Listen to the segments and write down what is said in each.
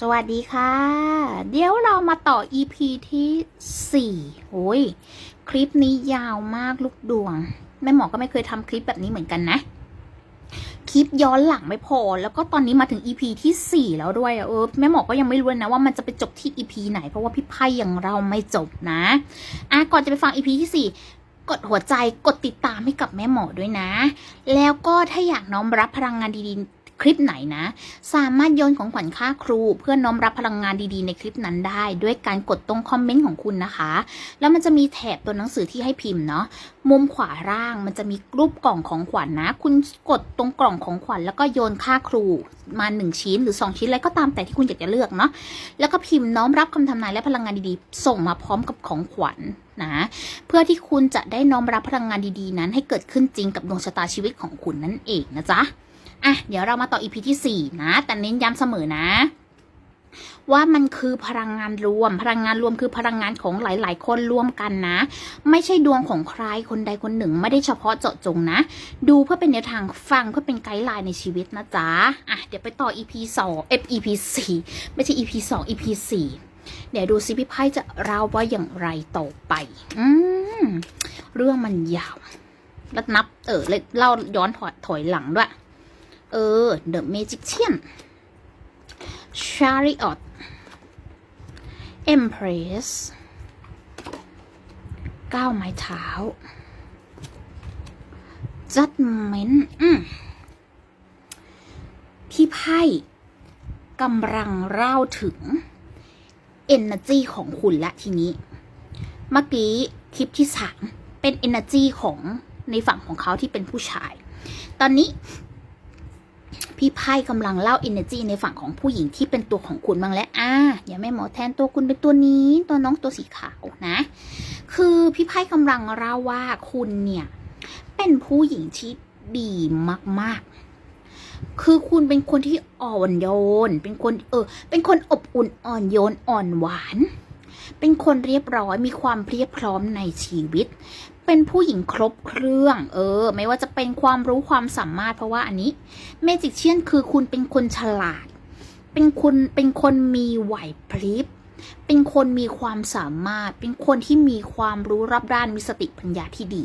สวัสดีค่ะ เดี๋ยวเรามาต่อ EP ที่ 4 โอ้ย คลิปนี้ยาวมากลูกดวง แม่หมอก็ไม่เคยทำคลิปแบบนี้เหมือนกันนะ คลิปย้อนหลังไม่พอ แล้วก็ตอนนี้มาถึง EP ที่ 4 แล้วด้วย เออ แม่หมอก็ยังไม่รู้นะว่ามันจะไปจบที่ EP ไหน เพราะว่าพี่ไพ่อย่างเราไม่จบนะ อะ ก่อนจะไปฟัง EP ที่ 4กดหัวใจกดติดตามให้กับแม่หมอด้วยนะ แล้วก็ถ้าอยากน้อมรับพลังงานดีๆ คลิปไหนนะ สามารถโยนของขวัญค่าครู เพื่อน้อมรับพลังงานดีๆ ในคลิปนั้นได้ ด้วยการกดตรงคอมเมนต์ของคุณนะคะ แล้วมันจะมีแถบตัวหนังสือที่ให้พิมพ์เนาะมุมขวาล่างมันจะมีรูปกล่องของขวัญนะคุณกดตรงกล่องของขวัญแล้วก็โยนค่าครูมาหนึ่งชิ้นหรือสองชิ้นอะไรก็ตามแต่ที่คุณอยากจะเลือกเนาะแล้วก็พิมพ์น้อมรับคำทำนายและพลังงานดีๆ ส่งมาพร้อมกับของขวัญนะเพื่อที่คุณจะได้น้อมรับพลังงานดีๆ นั้นให้เกิดขึ้นจริงกับดวงชะตาชีวิตของคุณนั่นเองนะจ๊ะ อะเดี๋ยวเรามาต่อ EP ที่ 4 นะ แต่เน้นย้ำเสมอนะ ว่ามันคือพลังงานรวม พลังงานรวมคือพลังงานของหลาย ๆ คนรวมกันนะ ไม่ใช่ดวงของใครคนใดคนหนึ่ง ไม่ได้เฉพาะเจาะจงนะ ดูเพื่อเป็นแนวทางฟังเพื่อเป็นไกด์ไลน์ในชีวิตนะจ๊ะอะเดี๋ยวไปต่อ EP 2เอฟ EP 4ไม่ใช่ EP 2 EP 4เดี๋ยวดูซิพี่ไพ่จะเล่าว่าอย่างไรต่อไป อืม เรื่องมันยาว แล้วนับ เออเล่าย้อนถอยถอยหลังด้วย เออ The Magician Chariot Empress ก้าวไม้เท้า Judgment พี่ไพ่กำลังเล่าถึง Energy ของคุณและทีนี้ เมื่อกี้คลิปที่สามเป็น Energy ของในฝั่งของเขาที่เป็นผู้ชาย ตอนนี้ พี่ไพ่กำลังเล่า energy ในฝั่งของผู้หญิงที่เป็นตัวของคุณบ้างแล้วอ่าอย่าแม่หมอแทนตัวคุณเป็นตัวนี้ ตัวน้องตัวสีขาวนะ คือพี่ไพ่กำลังเล่าว่าคุณเนี่ย เป็นผู้หญิงที่ดีมาก ๆ คือคุณเป็นคนที่อ่อนโยน เป็นคนเออ เป็นคนอบอุ่นอ่อนโยนอ่อนหวาน เป็นคนเรียบร้อยมีความเพรียบพร้อมในชีวิต เป็นผู้หญิงครบเครื่อง เออ ไม่ว่าจะเป็นความรู้ความสามารถเพราะว่าอันนี้เมจิกเชียนคือคุณเป็นคนฉลาด เป็นคนเป็นคนมีไหวพริบ เป็นคนมีความสามารถ เป็นคนที่มีความรู้รอบด้านมีสติปัญญาที่ดี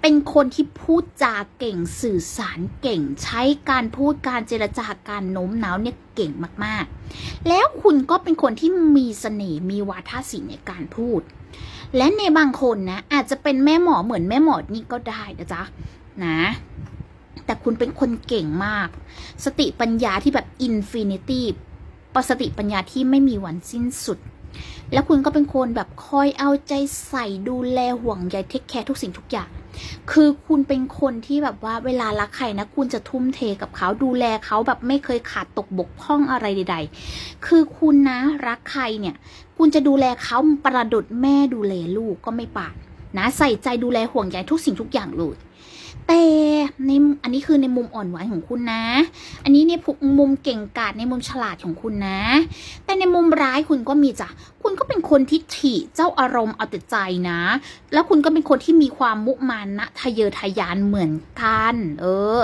เป็นคนที่พูดจาเก่งสื่อสารเก่ง ใช้การพูดการเจรจาการโน้มน้าวเนี่ยเก่งมากๆ แล้วคุณก็เป็นคนที่มีเสน่ห์มีวาทศิลป์ในการพูด และในบางคนนะอาจจะเป็นแม่หมอเหมือนแม่หมอนี่ก็ได้นะจ๊ะนะแต่คุณเป็นคนเก่งมาก สติปัญญาที่แบบอินฟินิตี้ประสติปัญญาที่ไม่มีวันสิ้นสุด แล้วคุณก็เป็นคนแบบคอยเอาใจใส่ดูแลห่วงใยเทคแคร์ทุกสิ่งทุกอย่าง คือคุณเป็นคนที่แบบว่าเวลารักใครนะ คุณจะทุ่มเทกับเขาดูแลเขาแบบไม่เคยขาดตกบกพร่องอะไรใด ๆ คือคุณนะรักใครเนี่ย คุณจะดูแลเขาประดุดแม่ดูแลลูกก็ไม่ปาด นะใส่ใจดูแลห่วงใยทุกสิ่งทุกอย่างเลยแต่ในอันนี้คือในมุมอ่อนหวานของคุณนะ อันนี้เนี่ยมุมเก่งกาจในมุมฉลาดของคุณนะ แต่ในมุมร้ายคุณก็มีจ้ะ คุณก็เป็นคนที่ถี่เจ้าอารมณ์เอาแต่ใจนะ แล้วคุณก็เป็นคนที่มีความมุมานะทะเยอทะยานเหมือนกัน เออ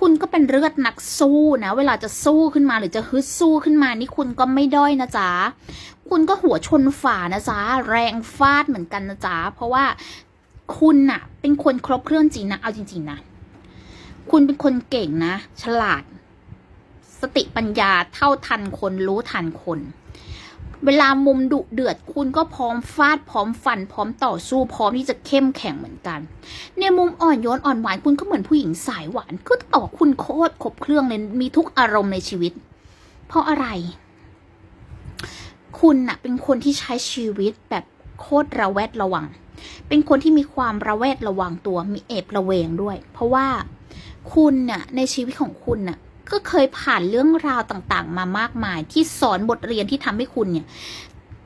คุณก็เป็นเลือดนักสู้นะ เวลาจะสู้ขึ้นมาหรือจะฮึดสู้ขึ้นมานี่คุณก็ไม่ด้อยนะจ๊ะคุณก็หัวชนฝานะจ๊ะแรงฟาดเหมือนกันนะจ๊ะเพราะว่าคุณน่ะ เป็นคนครบเครื่องจริงนะเอาจริง ๆนะคุณเป็นคนเก่งนะ ฉลาด สติปัญญาเท่าทันคนรู้ทันคน เวลามุมดุเดือด คุณก็พร้อมฟาดพร้อมฟัน พร้อมต่อสู้พร้อมที่จะเข้มแข็งเหมือนกัน ในมุมอ่อนโยนอ่อนหวานคุณก็เหมือนผู้หญิงสายหวานก็ต่อกคุณโคตรครบเครื่องเลยมีทุกอารมณ์ในชีวิต เพราะอะไร คุณน่ะเป็นคนที่ใช้ชีวิตแบบโคตรระแวดระวัง เป็นคนที่มีความระแวดระวังตัวมีเอบระเวงด้วย เพราะว่าคุณน่ะในชีวิตของคุณน่ะก็เคยผ่านเรื่องราวต่างๆ มามากมายที่สอนบทเรียนที่ทำให้คุณเนี่ย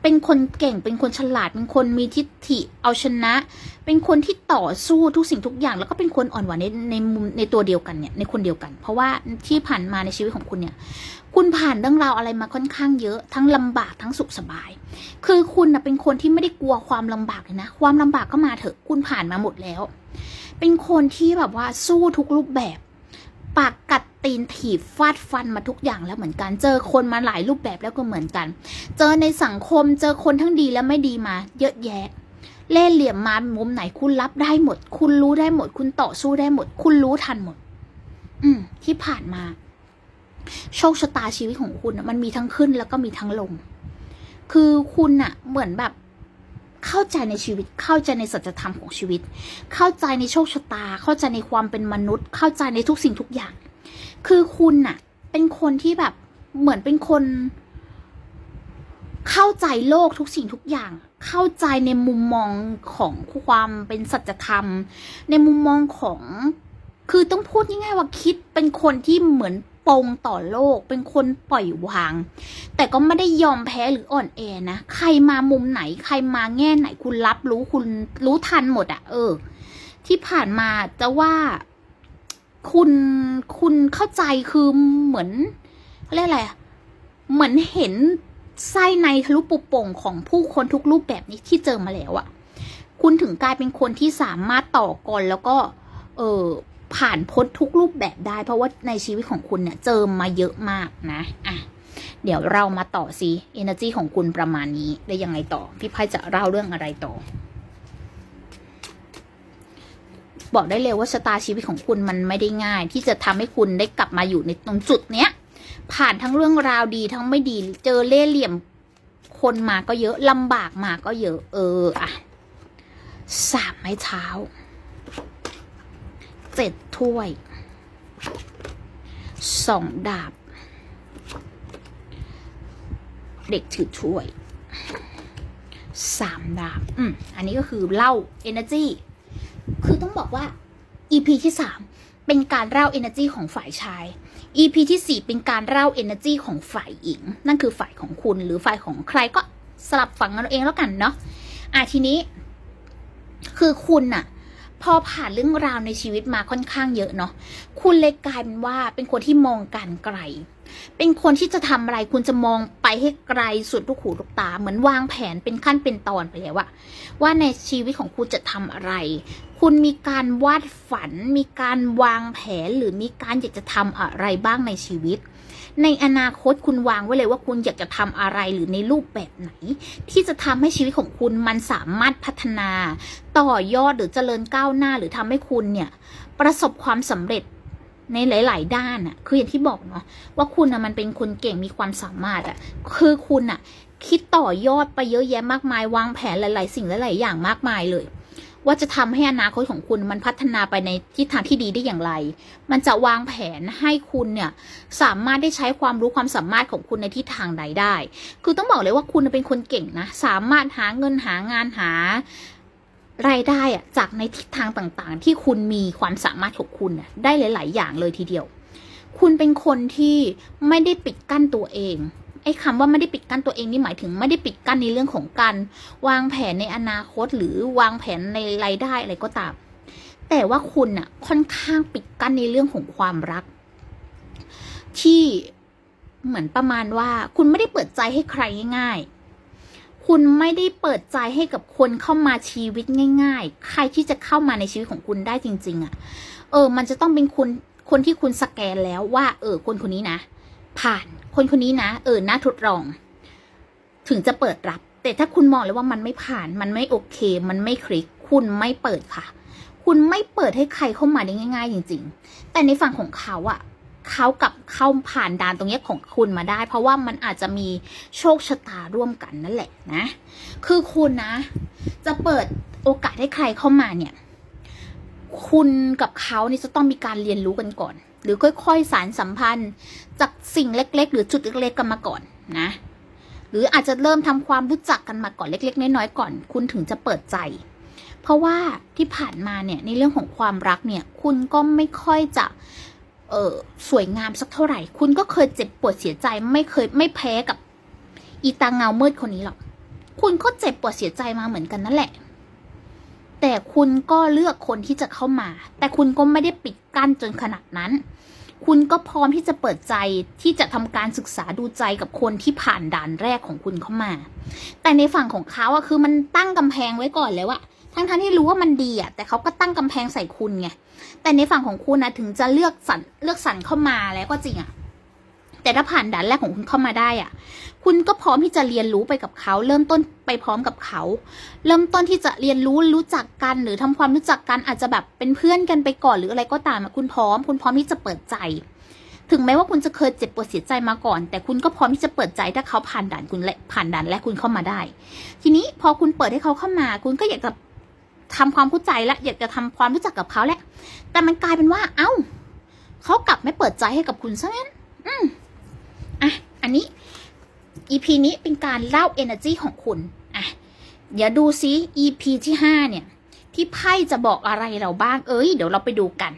เป็นคนเก่ง เป็นคนฉลาด เป็นคนมีทิฏฐิ เอาชนะ เป็นคนที่ต่อสู้ทุกสิ่งทุกอย่าง แล้วก็เป็นคนอ่อนหวานในในมุมในตัวเดียวกันเนี่ยในคนเดียวกัน เพราะว่าที่ผ่านมาในชีวิตของคุณเนี่ย คุณผ่านเรื่องราวอะไรมาค่อนข้างเยอะ ทั้งลำบากทั้งสุขสบาย คือคุณนะเป็นคนที่ไม่ได้กลัวความลำบากเลยนะ ความลำบากก็มาเถอะ คุณผ่านมาหมดแล้ว เป็นคนที่แบบว่าสู้ทุกรูปแบบ ปากกัดตีนถีบฟาดฟันมาทุกอย่างแล้วเหมือนกัน เจอคนมาหลายรูปแบบแล้วก็เหมือนกัน เจอในสังคมเจอคนทั้งดีและไม่ดีมา เยอะแยะ เล่เหลี่ยมมามุมไหนคุณรับได้หมด คุณรู้ได้หมด คุณต่อสู้ได้หมด คุณรู้ทันหมด อืม ที่ผ่านมา โชคชะตาชีวิตของคุณมันมีทั้งขึ้นแล้วก็มีทั้งลง คือคุณน่ะเหมือนแบบ เข้าใจในชีวิต เข้าใจในสัจธรรมของชีวิต เข้าใจในโชคชะตา เข้าใจในความเป็นมนุษย์ เข้าใจในทุกสิ่งทุกอย่าง คือคุณน่ะ เป็นคนที่แบบเหมือนเป็นคน เข้าใจโลกทุกสิ่งทุกอย่าง เข้าใจในมุมมองของความเป็นสัจธรรม ในมุมมองของ คือต้องพูดง่ายๆว่าคิดเป็นคนที่เหมือน ปรงต่อโลก เป็นคนปล่อยวาง แต่ก็ไม่ได้ยอมแพ้หรืออ่อนแอนะ ใครมามุมไหน ใครมาแง่ไหนคุณรับรู้คุณรู้ทันหมดอะเออ ที่ผ่านมาจะว่าคุณคุณเข้าใจคือเหมือนเรียกอะไรเหมือนเห็นไส้ในทะลุปุโป่งของผู้คนทุกรูปแบบนี้ที่เจอมาแล้วอะคุณถึงกลายเป็นคนที่สามารถต่อกรแล้วก็ เออ ผ่านพ้นทุกรูปแบบได้ เพราะว่าในชีวิตของคุณเนี่ยเจอมาเยอะมากนะอะเดี๋ยวเรามาต่อสิ energy ของคุณประมาณนี้ได้ยังไงต่อ พี่ไพ่จะเล่าเรื่องอะไรต่อ บอกได้เลยว่าชะตาชีวิตของคุณมันไม่ได้ง่าย ที่จะทำให้คุณได้กลับมาอยู่ในตรงจุดเนี้ย ผ่านทั้งเรื่องราวดีทั้งไม่ดี เจอเล่ห์เหลี่ยมคนมาก็เยอะลำบากมาก็เยอะ เออ อะสามไม้เท้า เจ็ดถ้วยสองดาบ เด็กถือถ้วยสามดาบ อืม อันนี้ก็คือเล่า energy คือต้องบอกว่า EP ที่สามเป็นการเล่า energy ของฝ่ายชาย EP ที่สี่เป็นการเล่า energy ของฝ่ายหญิง นั่นคือฝ่ายของคุณหรือฝ่ายของใครก็สลับฝั่งกันเอาเองแล้วกันเนาะ อะทีนี้ คือคุณน่ะ พอผ่านเรื่องราวในชีวิตมาค่อนข้างเยอะเนาะคุณเลยกลายเป็นว่าเป็นคนที่มองการไกล เป็นคนที่จะทำอะไรคุณจะมองไปให้ไกลสุดลูกหูลูกตา เหมือนวางแผนเป็นขั้นเป็นตอนไปแล้วอะว่าในชีวิตของคุณจะทำอะไร คุณมีการวาดฝัน มีการวางแผนหรือมีการอยากจะทำอะไรบ้างในชีวิต ในอนาคตคุณวางไว้เลยว่าคุณอยากจะทำอะไรหรือในรูปแบบไหน ที่จะทำให้ชีวิตของคุณมันสามารถพัฒนา ต่อยอดหรือเจริญก้าวหน้าหรือทำให้คุณเนี่ย ประสบความสำเร็จในหลาย ๆ ด้านอะคืออย่างที่บอกเนาะว่าคุณอะมันเป็นคนเก่งมีความสามารถอะคือคุณอะคิดต่อยอดไปเยอะแยะมากมายวางแผนหลาย ๆ สิ่งหลาย ๆ อย่างมากมายเลย ว่าจะทำให้อนาคตของคุณมันพัฒนาไปในทิศทางที่ดีได้อย่างไร มันจะวางแผนให้คุณเนี่ยสามารถได้ใช้ความรู้ความสามารถของคุณในทิศทางใดได้ คือต้องบอกเลยว่าคุณเป็นคนเก่งนะ สามารถหาเงินหางานหารายได้อะจากในทิศทางต่างๆ ที่คุณมีความสามารถของคุณได้หลาย ๆ อย่างเลยทีเดียว คุณเป็นคนที่ไม่ได้ปิดกั้นตัวเอง อ้คำว่าไม่ได้ปิดกั้นตัวเองนี่หมายถึงไม่ได้ปิดกั้นในเรื่องของการวางแผนในอนาคต หรือวางแผนในรายได้อะไรก็ตาม แต่ว่าคุณน่ะค่อนข้างปิดกั้นในเรื่องของความรัก ที่เหมือนประมาณว่า คุณไม่ได้เปิดใจให้ใครง่ายๆ คุณไม่ได้เปิดใจให้กับคนเข้ามาชีวิตง่าย ๆ ใครที่จะเข้ามาในชีวิตของคุณได้จริง ๆอะ่ะเออ มันจะต้องเป็นคนคนที่คุณสแกนแล้วว่า เออ คนคนนี้นะ ผ่านคนคนนี้นะเออน่าทดลอง ถึงจะเปิดรับ แต่ถ้าคุณมองเลยว่ามันไม่ผ่านมันไม่โอเค มันไม่คลิก คุณไม่เปิดค่ะ คุณไม่เปิดให้ใครเข้ามาได้ง่าย ๆ จริง ๆ แต่ในฝั่งของเขาอะเขากับเข้าผ่านด่านตรงนี้ของคุณมาได้ เพราะว่ามันอาจจะมีโชคชะตาร่วมกันนั่นแหละนะ คือคุณนะ จะเปิดโอกาสให้ใครเข้ามาเนี่ย คุณกับเขานี่จะต้องมีการเรียนรู้กันก่อน หรือค่อยๆสารสัมพันธ์ จากสิ่งเล็ก ๆ หรือจุดเล็ก ๆ กันมาก่อนนะ หรืออาจจะเริ่มทำความรู้จักกันมาก่อนเล็ก ๆ น้อยๆก่อน คุณถึงจะเปิดใจ เพราะว่าที่ผ่านมาเนี่ยในเรื่องของความรักเนี่ย คุณก็ไม่ค่อยจะเออสวยงามสักเท่าไหร่ คุณก็เคยเจ็บปวดเสียใจไม่เคยไม่แพ้กับอีตาเงามืดคนนี้หรอก คุณก็เจ็บปวดเสียใจมาเหมือนกันนั่นแหละ แต่คุณก็เลือกคนที่จะเข้ามา แต่คุณก็ไม่ได้ปิด กั้นจนขนาดนั้น คุณก็พร้อมที่จะเปิดใจที่จะทำการศึกษาดูใจกับคนที่ผ่านด่านแรกของคุณเข้ามา แต่ในฝั่งของเขาอะคือมันตั้งกำแพงไว้ก่อนแล้วอะทั้งทั้งๆที่รู้ว่ามันดีอะแต่เขาก็ตั้งกำแพงใส่คุณไงแต่ในฝั่งของคุณนะถึงจะเลือกสรรเลือกสรรเข้ามาแล้วก็จริงอะ แต่ถ้าผ่านด่านแรกของคุณเข้ามาได้อะ คุณก็พร้อมที่จะเรียนรู้ไปกับเขา เริ่มต้นไปพร้อมกับเขา เริ่มต้นที่จะเรียนรู้รู้จักกันหรือทำความรู้จักกันอาจจะแบบเป็นเพื่อนกันไปก่อนหรืออะไรก็ตามคุณพร้อม คุณพร้อมที่จะเปิดใจ ถึงแม้ว่าคุณจะเคยเจ็บปวดเสียใจมาก่อน แต่คุณก็พร้อมที่จะเปิดใจถ้าเขาผ่านด่านคุณและผ่านด่านและคุณเข้ามาได้ ทีนี้พอคุณเปิดให้เขาเข้ามา คุณก็อยากจะทำความเข้าใจและอยากจะทำความรู้จักกับเขาแหละ แต่มันกลายเป็นว่า เอ้า เขากลับไม่เปิดใจให้กับคุณซะงั้น อืม อันนี้ EP นี้เป็นการเล่า energy ของคุณอะเดี๋ยวดูซิ EP ที่ห้าเนี่ย ที่ไพ่จะบอกอะไรเราบ้าง เอ้ย เดี๋ยวเราไปดูกัน